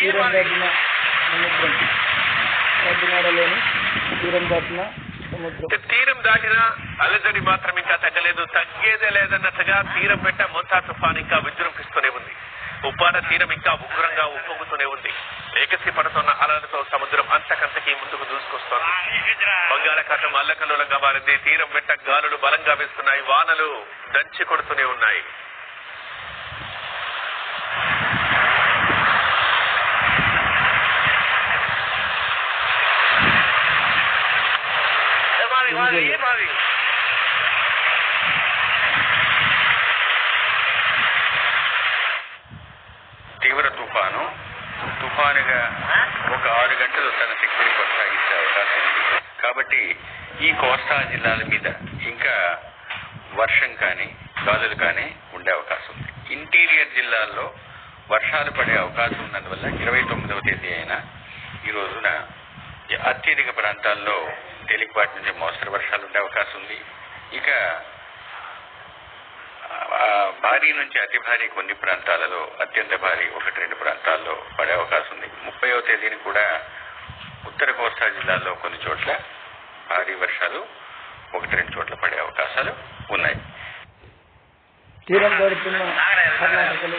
తీరం దాటిన సముద్రం. కాకినాడలోని తీరం దాటిన సముద్రం. తీరం దాటినా అలజడి మాత్రం ఇంకా తగ్గలేదు తగ్గేదే లేదన్నట్టుగా తీరం వెంట మొంతా తుఫాన్ ఇంకా విజృంభిస్తూనే ఉంది. ఉప్పాడ తీరం ఇంకా ఉగ్రంగా ఉప్పొంగుతూనే ఉంది. ఎగసి పడుతున్న అలలతో సముద్రం అంతకంతకీ ముందుకు దూసుకొస్తోంది. బంగాళాఖాతం అల్లకల్లోలంగా మారింది. తీరం వెంట గాలులు బలంగా వేస్తున్నాయి వానలు దంచి కొడుతూనే ఉన్నాయి. తీవ్ర తుఫాను. తుఫానుగా ఒక ఆరు గంటలు తన శక్తిని కొనసాగించే అవకాశం ఉంది. కాబట్టి ఈ కోస్తా జిల్లాల మీద ఇంకా వర్షం కానీ గాలులు కానీ ఉండే అవకాశం ఉంది. ఇంటీరియర్ జిల్లాల్లో వర్షాలు పడే అవకాశం ఉన్నందువల్ల ఇరవై తొమ్మిదవ తేదీ అయిన ఈ రోజున అత్యధిక ప్రాంతాల్లో తేలికపాటి నుంచి మోస్తరు వర్షాలు ఉండే అవకాశం ఉంది. ఇక భారీ నుంచి అతి భారీ కొన్ని ప్రాంతాలలో అత్యంత భారీ ఒకటి రెండు ప్రాంతాల్లో పడే అవకాశం ఉంది. ముప్పైవ తేదీని కూడా ఉత్తర కోస్తా జిల్లాల్లో కొన్ని చోట్ల భారీ వర్షాలు ఒకటి రెండు చోట్ల పడే అవకాశాలు ఉన్నాయి. తీరం కర్ణాటకలో